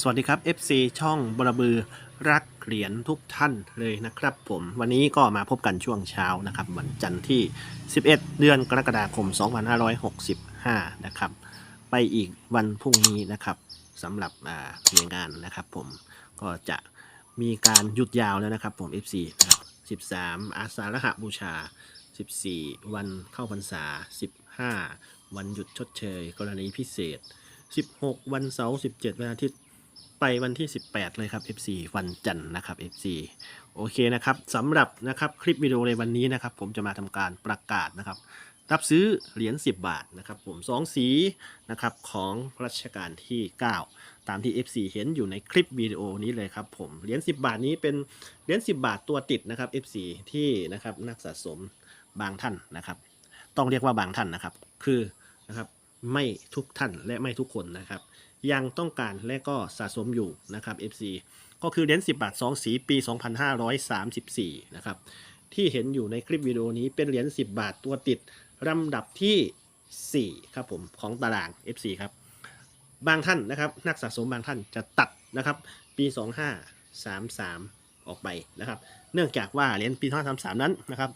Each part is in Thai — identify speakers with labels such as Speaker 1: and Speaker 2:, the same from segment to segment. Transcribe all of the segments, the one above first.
Speaker 1: สวัสดีครับ FC ช่องบรบือรักเหรียญทุกท่านเลยนะครับผมวันนี้ก็มาพบกันช่วงเช้านะครับ วันจันทร์ที่ 11 เดือนกรกฎาคม 2565 นะครับ ไปอีกวันพรุ่งนี้นะครับสำหรับหน่วยงานนะครับ ผมก็จะมีการหยุดยาวแล้วนะครับผม FC นะครับ 13 อาสาฬหบูชา 14 วันเข้าพรรษา 15 วันหยุดชดเชย กรณีพิเศษ 16 วันเสาร์17 วันอาทิตย์ ไปวันที่ 18 เลยครับ FC วันจันทร์นะครับ FC โอเคนะครับสำหรับนะครับคลิปวิดีโอในวันนี้นะครับ ผมจะมาทำการประกาศนะครับ รับซื้อเหรียญ10 บาทนะครับ ผมสองสีนะครับของรัชกาลที่ 9 ตามที่ FC เห็นอยู่ในคลิปวิดีโอนี้เลยครับผมเหรียญ10 บาทนี้เป็นเหรียญ10 บาทตัวติดนะครับ FC ที่นะครับนักสะสมบางท่านนะครับ ต้องเรียกว่าบางท่านนะครับ คือนะครับไม่ทุกท่านและไม่ทุกคนนะครับ ยังต้องการและก็สะสมอยู่นะครับ FC ก็คือเหรียญ10 บาท 2 สีปี 2534 นะครับ ที่เห็นอยู่ในคลิปวิดีโอนี้เป็นเหรียญ10 บาทตัวติดลำดับที่ 4 ครับผมของตาราง FC ครับ บางท่านนะครับ นักสะสมบางท่านจะตัดนะครับ ปี 2533 ออกไปนะครับ เนื่องจากว่าเหรียญปี 2533 นั้นนะครับ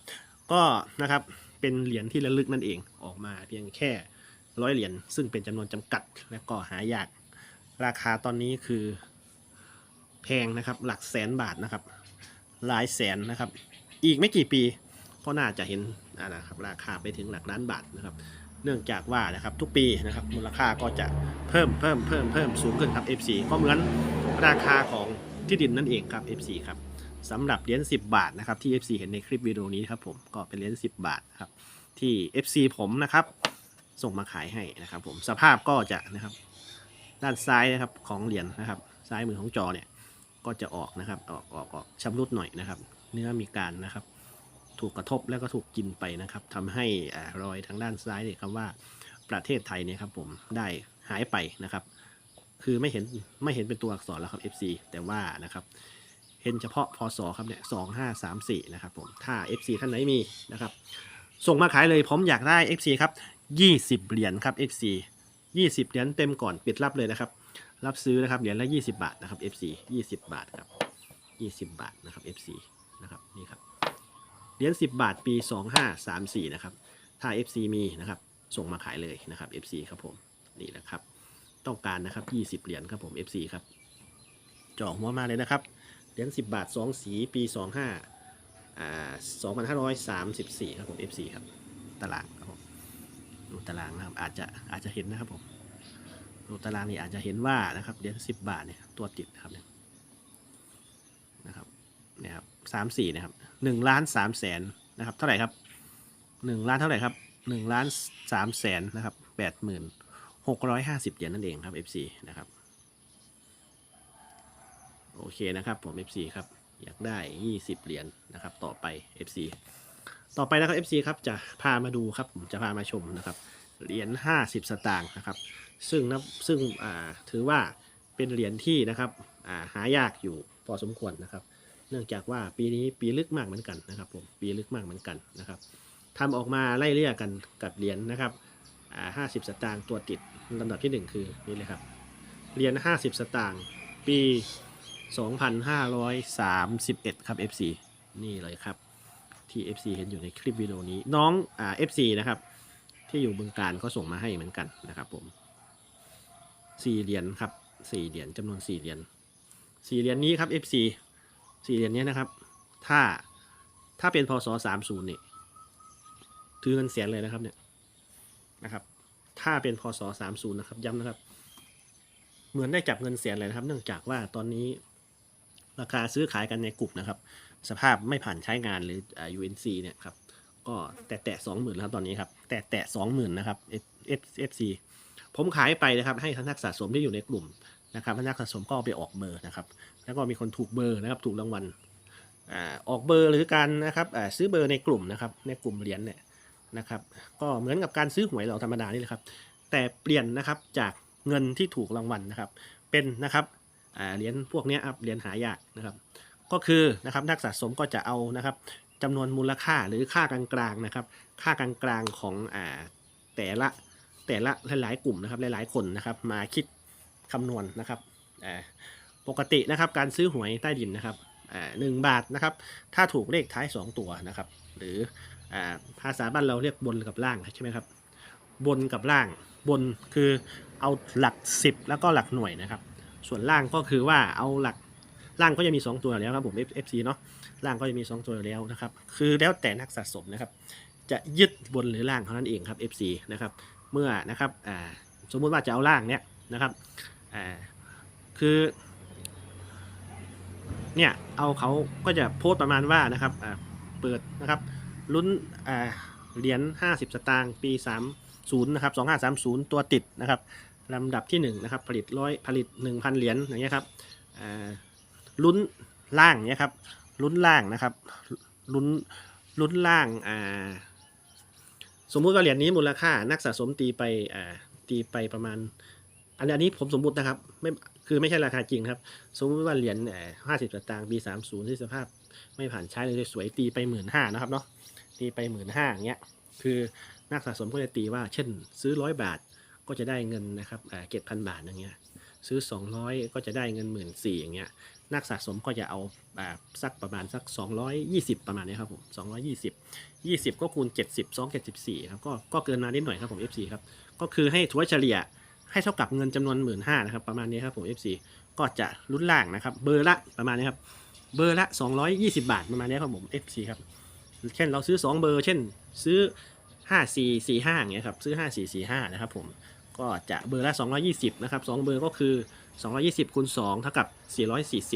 Speaker 1: ก็นะครับเป็นเหรียญที่ระลึกนั่นเองออกมาเพียงแค่ร้อยเหรียญซึ่งเป็นจำนวนจำกัดและก็หายาก ราคาตอนนี้คือแพงนะครับหลักแสนบาทนะครับ หลายแสนนะครับ อีกไม่กี่ปีก็น่าจะเห็นนะครับราคาไปถึงหลักล้านบาทนะครับ เนื่องจากว่านะครับทุกปีนะครับมูลค่าก็จะเพิ่มเพิ่มเพิ่มเพิ่มสูงขึ้นครับ FC ก็เหมือนราคาของที่ดินนั่นเองครับ FC ครับสำหรับเหรียญ10 บาทนะครับที่ FC เห็นในคลิปวิดีโอนี้ครับผมก็เป็นเหรียญ10 บาทครับที่ FC ผมนะครับ ส่งมาขายให้นะครับ ผมสภาพก็จะนะครับ ด้านซ้ายนะครับของเหรียญนะครับ ซ้ายมือของจอเนี่ยก็จะออกนะครับออกออกออกชำรุดหน่อยนะครับ เนื้อมีการนะครับ ถูกกระทบแล้วก็ถูกกินไปนะครับทำให้รอยทางด้านซ้ายเนี่ยคำว่าประเทศไทยเนี่ยครับผมได้หายไปนะครับ คือไม่เห็นไม่เห็นเป็นตัวอักษรแล้วครับ FC แต่ว่านะครับเห็นเฉพาะพศครับเนี่ยสองห้าสามสี่นะครับผมถ้า FC ท่านไหนมีนะครับ ส่งมาขายเลยผมอยากได้ FC ครับ20เหรียญครับ FC 20 เหรียญเต็มก่อนปิดรับเลยนะครับ รับซื้อนะครับเหรียญละ 20 บาทนะครับ FC 20 บาทครับ 20 บาทนะครับ FC นะครับนี่ครับเหรียญ10 บาทปี 2534 นะครับ ถ้า FC มีนะครับส่งมาขายเลยนะครับ FC ครับผมนี่นะครับ ต้องการนะครับ 20 เหรียญครับผม FC ครับจ่อหัวมาเลยนะครับเหรียญ10 บาท 2 สีปี 25อ่า2534 ครับผม FC ครับตารางค รูตารางนะครับ อาจจะอาจจะเห็นนะครับผมดูตารางนี่อาจจะเห็นว่านะครับเหรียญสิบบาทเนี่ยตัวติดนะครับเนี่ยนะครับเนี่ยครับสามสี่นะครับหนึ่งล้านสามแสนนะครับ เท่าไหร่ครับหนึ่งล้านเท่าไหร่ครับหนึ่งล้านสามแสนนะครับแปดหมื่นหกร้อยห้าสิบเหรียญนั่นเองครับ FC นะครับโอเคนะครับผม FC ครับอยากได้ยี่สิบเหรียญนะครับ ต่อไป FC ต่อไปนะครับ FC ครับจะพามาดูครับผมจะพามาชมนะครับเหรียญ50 สตางค์นะครับ ซึ่งนะซึ่งถือว่าเป็นเหรียญที่นะครับาหายากอยู่พอสมควรนะครับ เนื่องจากว่าปีนี้ปีลึกมากเหมือนกันนะครับผมปีลึกมากเหมือนกันนะครับทำออกมาไล่เลี่ยกันกับเหรียญนะครับอ่า50สตางค์ตัวติดลำดับที่ 1 คือนี่เลยครับเหรียญ50 สตางค์ปี 2531 ครับ FC นี่เลยครับ ที่ FC เห็นอยู่ในคลิปวิดีโอนี้ น้องอ่า FC นะครับ ที่อยู่บึงการก็ส่งมาให้เหมือนกันนะครับผมสี่เหรียญครับสี่เหรียญจำนวนสี่เหรียญสี่เหรียญนี้ครับ FC สี่เหรียญนี้นะครับ ถ้าถ้าเป็นพศสามศูนย์นี่ถือเงินแสนเลยนะครับเนี่ยนะครับ ถ้าเป็นพศสามศูนย์นะครับย้ำนะครับ เหมือนได้จับเงินแสนเลยนะครับ เนื่องจากว่าตอนนี้ราคาซื้อขายกันในกลุ่มนะครับสภาพไม่ผ่านใช้งานหรืออ่า UNC เนี่ยครับก็แต่แตะสองหมื่นแล้วตอนนี้ครับ แต่แตะสองหมื่นนะครับ F F C ผมขายไปนะครับให้นักสะสมที่อยู่ในกลุ่มนะครับนักสะสมก็เอาไปออกเบอร์นะครับ แล้วก็มีคนถูกเบอร์นะครับ ถูกรางวัลอออกเบอร์หรือการนะครับซื้อเบอร์ในกลุ่มนะครับ ในกลุ่มเหรียญเนี่ยนะครับ ก็เหมือนกับการซื้อหวยเราธรรมดานี่แหละครับ แต่เปลี่ยนนะครับจากเงินที่ถูกรางวัลนะครับ เป็นนะครับเหรียญพวกนี้ยครับเหรียญหายากนะครับ ก็คือนะครับนักสะสมก็จะเอานะครับจำนวนมูลค่าหรือค่ากลางๆนะครับ ค่ากลางๆของอ่าแต่ละแต่ละหลายๆกลุ่มนะครับหลายๆคนนะครับมาคิดคำนวณนะครับอ่าปกตินะครับการซื้อหวยใต้ดินนะครับอ่าหนึ่งบาทนะครับ ถ้าถูกเลขท้าย 2 ตัวนะครับ หรืออ่าภาษาบ้านเราเรียกบนกับล่างใช่ไหมครับบนกับล่างบนคือเอาหลัก 10 แล้วก็หลักหน่วยนะครับ ส่วนล่างก็คือว่าเอาหลัก ล่างก็จะมี 2 ตัวแล้วครับผม fc เนาะล่างก็จะมี 2 ตัวแล้วนะครับ คือแล้วแต่นักสะสมนะครับ จะยึดบนหรือล่างเท่านั้นเองครับ FC นะครับ เมื่อนะครับสมมุติว่าจะเอาล่างเนี้ยนะครับคือเนี่ยเอาเขาก็จะโพสต์ประมาณว่านะครับเปิดนะครับลุ้นเหรียญ50 สตางค์ปี 30นะครับ2530 ตัวติดนะครับลำดับที่1นะครับผลิตร้อยผลิต 1,000 เหรียญอย่างเงี้ยครับ ลุ้นล่างเนี่ยครับลุ้นล่างนะครับลุ้นลุ้นล่างอ่าสมมุติว่าเหรียญนี้มูลค่านักสะสมตีไปอ่าตีไปประมาณ อันนี้ผมสมมุตินะครับไม่คือไม่ใช่ราคาจริงครับ สมมติว่าเหรียญห้าสิบสตางค์ปีสามศูนย์ที่สภาพไม่ผ่านใช้เลยสวยตีไปหมื่นห้านะครับเนาะตีไปหมื่นห้าอย่างเงี้ยคือนักสะสมก็จะตีว่า เช่น ซื้อร้อยบาทก็จะได้เงินนะครับเจ็ดพันบาทอย่างเงี้ยซื้อ 200 ก็จะได้เงินหมื่นสี่อย่างเงี้ย นักสะสมก็จะเอาแบบสักประมาณสัก 220 ประมาณนี้ครับผม220 20 ก็คูณ 70 2 74ครับก็ก็เกินมานิดหน่อยครับผม FC ครับก็คือให้ถัวเฉลี่ยให้เท่ากับเงินจำนวน 1 5ื่นนะครับประมาณนี้ครับผม FC ก็จะลุ้นล่างนะครับ เบอร์ละประมาณนี้ครับเบอร์ละ 220 บาทประมาณนี้ครับผม FC ครับเช่นเราซื้อ 2 เบอร์ เช่นซื้อ 5445อย่างเงี้ยครับซื้อ 5445นะครับผมก็จะเบอร์ละ 220นะครับ2เบอร์ก็คือ 220คูณ2เท่ากับ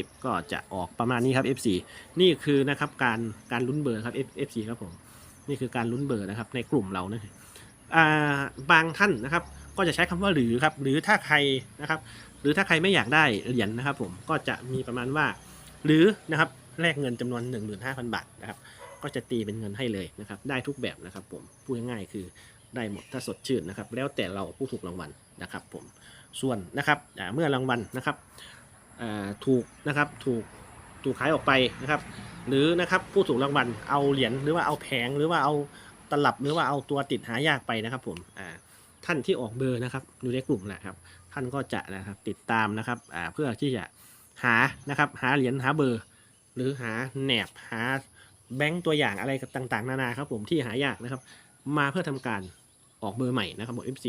Speaker 1: 440 ก็จะออกประมาณนี้ครับ FC นี่คือนะครับการการลุ้นเบอร์ครับ F- FC ครับผม นี่คือการลุ้นเบอร์นะครับในกลุ่มเรานะอ่าบางท่านนะครับ ก็จะใช้คำว่าหรือครับ หรือถ้าใครนะครับ หรือถ้าใครไม่อยากได้เหรียญนะครับ ผม ก็จะมีประมาณว่า หรือนะครับแลกเงินจำนวน 15,000 บาทนะครับ ก็จะตีเป็นเงินให้เลยนะครับ ได้ทุกแบบนะครับ ผม พูดง่ายๆคือได้หมดถ้าสดชื่นนะครับ แล้วแต่เราผู้ถูกรางวัลนะครับ ผม ส่วนนะครับเมื่อรางวัลนะครับถูกนะครับถูกถูกขายออกไปนะครับ หรือนะครับผู้ถูกรางวัลเอาเหรียญหรือว่าเอาแผงหรือว่าเอาตลับหรือว่าเอาตัวติดหายากไปนะครับผมท่านที่ออกเบอร์นะครับอยู่ในกลุ่มนะครับ ท่านก็จะนะครับติดตามนะครับเพื่อที่จะหานะครับหาเหรียญหาเบอร์ หรือหาแหนบหาแบงก์ตัวอย่างอะไรต่างๆ นานาครับผมที่หายากนะครับ มาเพื่อทำการออกเบอร์ใหม่นะครับผม FC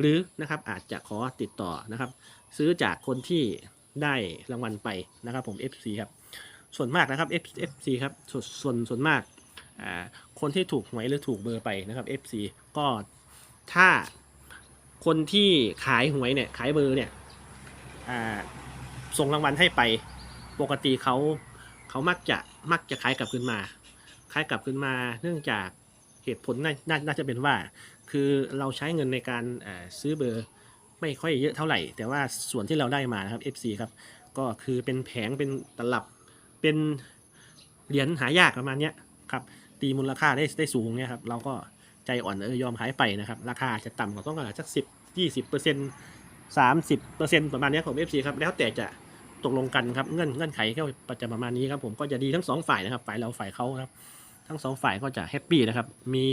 Speaker 1: หรือนะครับอาจจะขอติดต่อนะครับ ซื้อจากคนที่ได้รางวัลไปนะครับผม FC ครับส่วนมากนะครับ FC ครับส่วนส่วนส่วนมากคนที่ถูกหวยหรือถูกเบอร์ไปนะครับ FC ก็ถ้าคนที่ขายหวยเนี่ยขายเบอร์เนี่ยส่งรางวัลให้ไปปกติเขาเขามักจะมักจะขายกลับคืนมาขายกลับคืนมา เนื่องจากเหตุผลนานาน่าจะเป็นว่า คือเราใช้เงินในการซื้อเบอร์ไม่ค่อยเยอะเท่าไหร่ แต่ว่าส่วนที่เราได้มานะครับ FC ครับ ก็คือเป็นแผงเป็นตลับเป็นเหรียญหายากประมาณนี้ครับ ตีมูลค่าได้ได้สูงเนี่ยครับ เราก็ใจอ่อนเออยอมขายไปนะครับ ราคาจะต่ำกว่าต้องการสักสิบยี่สิบเปอร์เซ็นต์สามสิบเปอร์เซ็นต์ประมาณนี้ของ FC ครับ แล้วแต่จะตกลงกันครับ เงื่อนเงื่อนไขก็จะประมาณนี้ครับ ผมก็จะดีทั้งสองฝ่ายนะครับ ฝ่ายเราฝ่ายเขาครับ ทั้งสองฝ่ายก็จะแฮปปี้นะครับ มี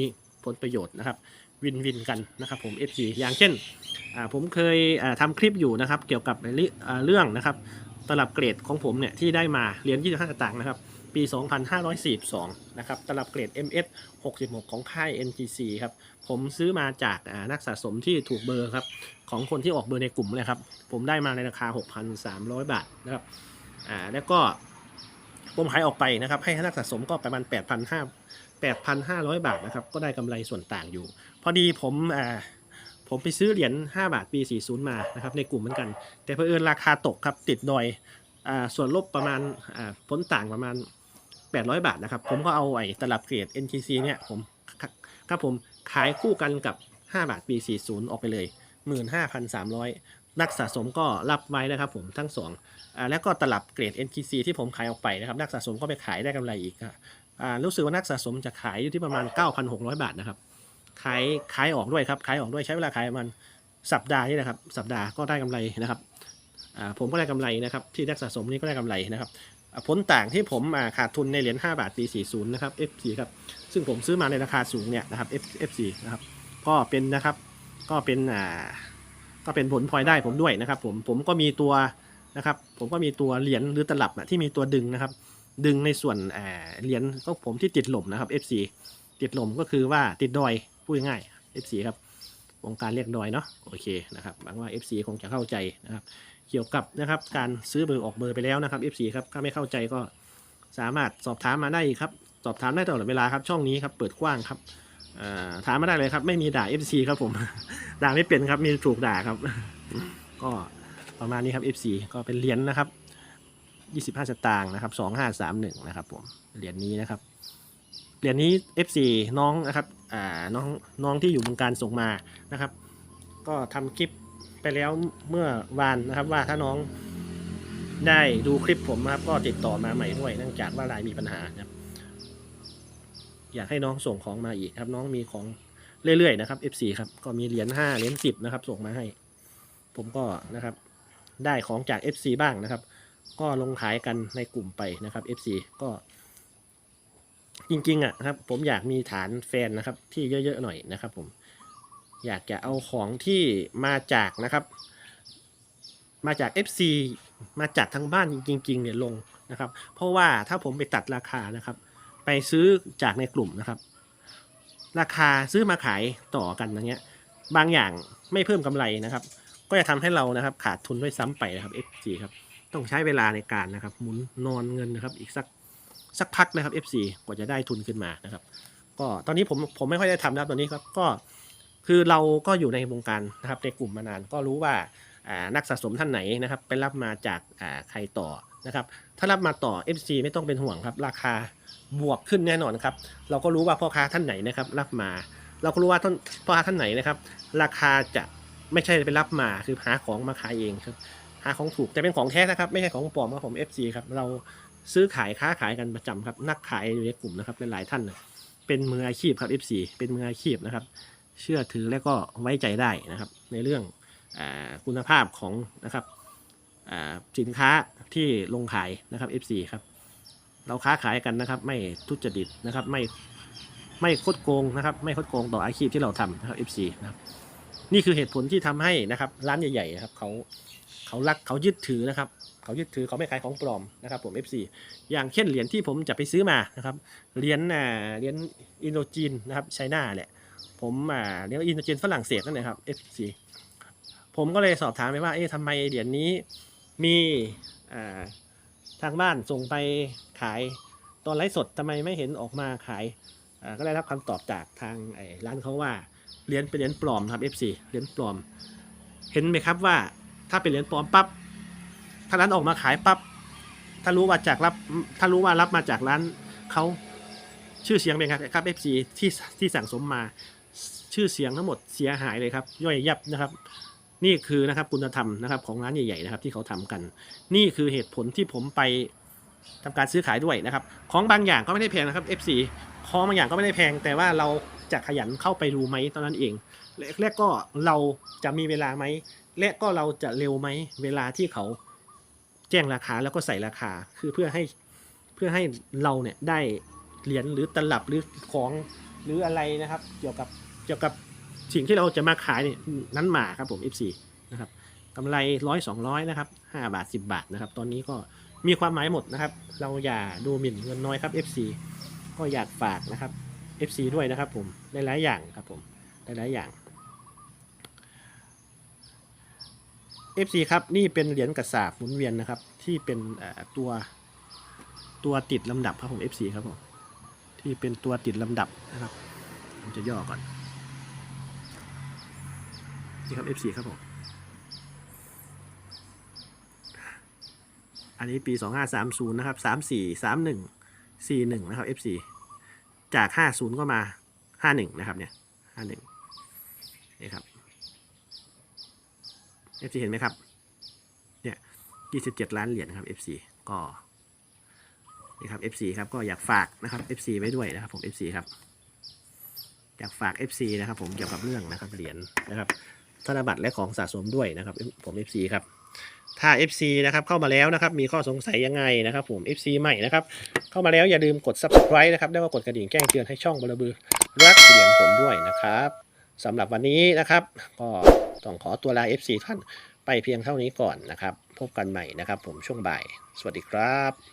Speaker 1: ผลประโยชน์นะครับ วินวินกันนะครับผม FC อย่างเช่นผมเคยอ่าทำคลิปอยู่นะครับ เกี่ยวกับเรื่องนะครับตลับเกรดของผมเนี่ยที่ได้มาเหรียญ25สตางค์นะครับปี 2542 นะครับตลับเกรด MS 66 ของค่าย NGC ครับ ผมซื้อมาจากนักสะสมที่ถูกเบอร์ครับ ของคนที่ออกเบอร์ในกลุ่มเลยครับ ผมได้มาในราคา 6,300 บาทนะครับอ่าแล้วก็ผมขายออกไปนะครับ ให้นักสะสมก็ประมาณ8,500 8,500 บาทนะครับ ก็ได้กำไรส่วนต่างอยู่ พอดีผมอ่าผมไปซื้อเหรียญ 5 บาทปี 40 มานะครับในกลุ่มเหมือนกัน แต่เพอเอิญราคาตกครับติดดอยอ่าส่วนลบประมาณอ่าผลต่างประมาณ 800 บาทนะครับ ผมก็เอาไอ้ตลับเกรด NTC เนี่ยผมครับผมขายคู่กันกับ 5 บาทปี 40 ออกไปเลย 15,300 นักสะสมก็รับไว้นะครับผมทั้งสองอ่าแล้วก็ตลับเกรด NTC ที่ผมขายออกไปนะครับ นักสะสมก็ไปขายได้กำไรอีก อะอ่ารู้สึกว่านักสะสมจะขายอยู่ที่ประมาณ 9,600 บาทนะครับ ขายขายออกด้วยครับ ขายออกด้วยใช้เวลาขายประมาณสัปดาห์นี่นะครับ สัปดาห์ก็ได้กำไรนะครับอ่าผมก็ได้กำไรนะครับ ที่นักสะสมนี่ก็ได้กำไรนะครับอ่าผลต่างที่ผมอ่าขาดทุนในเหรียญ5บาทปี 40 นะครับ F4 ครับ ซึ่งผมซื้อมาในราคาสูงเนี่ยนะครับ F F4 นะครับ ก็เป็นนะครับ ก็เป็นอ่า ก็เป็นผลพลอยได้ผมด้วยนะครับ ผม ผมก็มีตัวนะครับ ผมก็มีตัวเหรียญหรือตลับนะที่มีตัวดึงนะครับ ดึงในส่วนอ่าเหรียญก็ผมที่ติดหล่มนะครับ FC ติดหล่มก็คือว่าติดดอยพูดง่ายๆ FC ครับวงการเรียกดอยเนาะโอเคนะครับหวังว่า FC คงจะเข้าใจนะครับเกี่ยวกับนะครับการซื้อเบอร์ออกเบอร์ไปแล้วนะครับ FC ครับถ้าไม่เข้าใจก็สามารถสอบถามมาได้ครับ สอบถามได้ตลอดเวลาครับช่องนี้ครับเปิดกว้างครับถามมาได้เลยครับ ไม่มีด่า FC ครับผม ด่าไม่เป็นครับมีถูกด่าครับ ก็ประมาณนี้ครับ FC ก็เป็นเหรียญนะครับ 25 สตางค์นะครับ 2531 นะครับผมเหรียญนี้นะครับเหรียญนี้ FC น้องนะครับอ่าน้องน้องที่อยู่วงการส่งมานะครับ ก็ทำคลิปไปแล้วเมื่อวานนะครับว่าถ้าน้องได้ดูคลิปผมนะครับก็ติดต่อมาใหม่ด้วยเนื่องจากว่าลน์มีปัญหานะครับ อยากให้น้องส่งของมาอีกครับ น้องมีของเรื่อยๆนะครับ F4 ครับก็มีเหรียญ5เหรียญ10นะครับ ส่งมาให้ ผมก็นะครับ ได้ของจาก FC บ้างนะครับ ก็ลงขายกันในกลุ่มไปนะครับ FC ก็จริงๆอะนะครับ ผมอยากมีฐานแฟนนะครับ ที่เยอะๆหน่อยนะครับ ผม อยากจะเอาของที่มาจากนะครับ มาจาก FC มาจากทางบ้านจริง ๆ เนี่ยลงนะครับ เพราะว่าถ้าผมไปตัดราคานะครับ ไปซื้อจากในกลุ่มนะครับ ราคาซื้อมาขายต่อกันอย่างเงี้ย บางอย่างไม่เพิ่มกำไรนะครับ ก็จะทำให้เรานะครับ ขาดทุนด้วยซ้ำไปนะครับ FC ครับ ต้องใช้เวลาในการนะครับหมุนนอนเงินนะครับ อีกสักสักพักนะครับ FC กว่าจะได้ทุนขึ้นมานะครับ ก็ตอนนี้ผมผมไม่ค่อยได้ทำนะครับตอนนี้ครับก็คือเราก็อยู่ในวงการนะครับในกลุ่มมานานก็รู้ว่านักสะสมท่านไหนนะครับ ไปรับมาจากใครต่อนะครับ ถ้ารับมาต่อ FC ไม่ต้องเป็นห่วงครับ ราคาบวกขึ้นแน่นอนครับ เราก็รู้ว่าพ่อค้าท่านไหนนะครับ รับมา เราก็รู้ว่าพ่อค้าท่านไหนนะครับ ราคาจะไม่ใช่ไปรับมาคือหาของมาขายเองครับาของถูกแต่เป็นของแท้นะครับ ไม่ใช่ของปลอมครับผม FC ครับเราซื้อขายค้าขายกันประจำครับ นักขายอยู่ในกลุ่มนะครับหลายท่านเป็นมืออาชีพครับ FC เป็นมืออาชีพนะครับ เชื่อถือและก็ไว้ใจได้นะครับ ในเรื่องอคุณภาพของนะครับสินค้าที่ลงขายนะครับ FC ครับเราค้าขายกันนะครับ ไม่ทุจริตนะครับ ไม่ไม่คดโกงนะครับ ไม่คดโกงต่ออาชีพที่เราทำนะครับ FC นะครับนี่คือเหตุผลที่ทำให้นะครับ ร้านใหญ่ๆนะครับเขา เขารักเขายึดถือนะครับเขายึดถือเขาไม่ขายของปลอมนะครับผม FC อย่างเช่นเหรียญที่ผมจะไปซื้อมานะครับเหรียญอ่าเหรียญอินโดจีนนะครับไชน่าแหละผมอ่าเหรียกว่าอินโดจีนฝรั่งเศสนั่นเองครับ FC ผมก็เลยสอบถามไปว่าเอ๊ะทำไมเหรียญนี้มีอ่าทางบ้านส่งไปขายตอนไลฟ์สดทำไมไม่เห็นออกมาขายก็ได้รับคำตอบจากทางร้านเขาว่าเหรียญเป็นเหรียญปลอมครับ FC เหรียญปลอม เห็นไหมครับว่า ถ้าเป็นเหรียญปลอมปั๊บถ้าร้านออกมาขายปั๊บถ้ารู้ว่าจากรับถ้ารู้ว่ารับมาจากร้านเขาชื่อเสียงเป็นไงครับ FC ที่ที่สั่งสมมาชื่อเสียงทั้งหมดเสียหายเลยครับ ย่อยยับนะครับ นี่คือนะครับคุณธรรมนะครับของร้านใหญ่ๆนะครับ ที่เขาทำกัน นี่คือเหตุผลที่ผมไปทำการซื้อขายด้วยนะครับ ของบางอย่างก็ไม่ได้แพงนะครับ FC ของบางอย่างก็ไม่ได้แพง แต่ว่าเราจะขยันเข้าไปดูไหมตอนนั้นเอง และและก็เราจะมีเวลาไหม และก็เราจะเร็วไหมเวลาที่เขาแจ้งราคาแล้วก็ใส่ราคาคือเพื่อให้เพื่อให้เราเนี่ยได้เหรียญหรือตลับหรือของหรืออะไรนะครับ เกี่ยวกับเกี่ยวกับสิ่งที่เราจะมาขายเนี่ยนั้นมาครับผม F4 นะครับกำไรร้อยสองร้อยนะครับห้าบาทสิบาทนะครับ ตอนนี้ก็มีความหมายหมดนะครับ เราอย่าดูหมิ่นเงินน้อยครับ F4 ก็อยากฝากนะครับ F4 ด้วยนะครับผมหลายๆอย่างครับผมหลายๆอย่าง F4 ครับนี่เป็นเหรียญกระสาบหมุนเวียนนะครับ ที่เป็นตัวตัวติดลำดับครับผม F4 ครับผมที่เป็นตัวติดลำดับนะครับผมจะย่อก่อนนี่ครับ F4 ครับผมอันนี้ปี 2530 นะครับ 34 31 41 นะครับ F4 จาก 50 ก็มา 51 นะครับเนี่ย 51 นี่ครับ F4 เห็นไหมครับ เนี่ย27ล้านเหรียญครับ F4 ก็นี่ครับ F4 ครับก็อยากฝากนะครับ F4 ไว้ด้วยนะครับผม F4 ครับอยากฝาก FC นะครับผมเกี่ยวกับเรื่องนะครับเหรียญนะครับธนบัตรและของสะสมด้วยนะครับผม FC ครับถ้า FC นะครับเข้ามาแล้วนะครับมีข้อสงสัยยังไงนะครับผม FC ใหม่นะครับเข้ามาแล้วอย่าลืมกด subscribe นะครับแล้วก็กดกระดิ่งแจ้งเตือนให้ช่องบลบือรักเหรียญผมด้วยนะครับสำหรับวันนี้นะครับก็ ต้องขอตัวลา FC ท่านไปเพียงเท่านี้ก่อนนะครับ พบกันใหม่นะครับ ผมช่วงบ่าย สวัสดีครับ